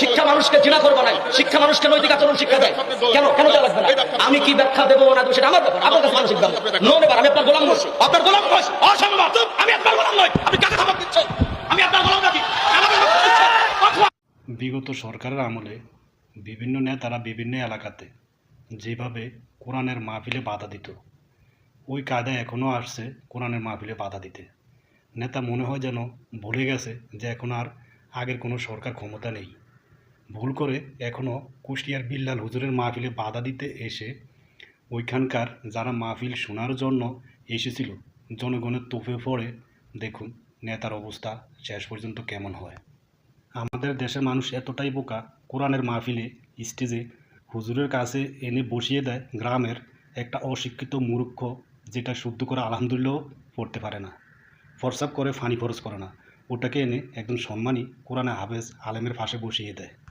শিক্ষা মানুষকে জিনা করব নাই। শিক্ষা মানুষকে নৈতিক আচরণ শিক্ষা দেয়। কেন? কেন দেওয়া লাগবে না? আমি কি ব্যাখ্যা দেবো না দেবো সেটা আমার ব্যাপার। আমার কাছে মানসিক ব্যাপার। আমি আপনার গোলাম নই। আপনার গোলাম নই। অসম্ভব। আমি আপনার গোলাম নই। আমি কাকে খাবার দিচ্ছি আমি আপনার গোলাম নাকি? বিগত সরকারের আমলে বিভিন্ন নেতারা বিভিন্ন এলাকাতে যেভাবে কোরআনের মাহফিলে বাধা দিত, ওই কায়দায় এখনও আসছে কোরআনের মাহফিলে বাধা দিতে। নেতা মনে হয় যেন ভুলে গেছে যে এখন আর আগের কোনো সরকার ক্ষমতা নেই। ভুল করে এখনও কুষ্টিয়ার বিল্লাল হুজুরের মাহফিলে বাধা দিতে এসে ওইখানকার যারা মাহফিল শোনার জন্য এসেছিল, জনগণের তোফে পড়ে, দেখুন নেতার অবস্থা শেষ পর্যন্ত কেমন হয়। আমাদের দেশের মানুষ এতটাই বোকা, কোরআনের মাহফিলে, স্টেজে হুজুরের কাছে এনে বসিয়ে দেয় গ্রামের একটা অশিক্ষিত মূর্খ, যেটা শুদ্ধ করে আলহামদুলিল্লাহ পড়তে পারে না। ফরসাপ করে, ফানি খরচ করে না। ওটাকে এনে একজন সম্মানী কোরআনে হাফেজ, আলেমের পাশে বসিয়ে দেয়।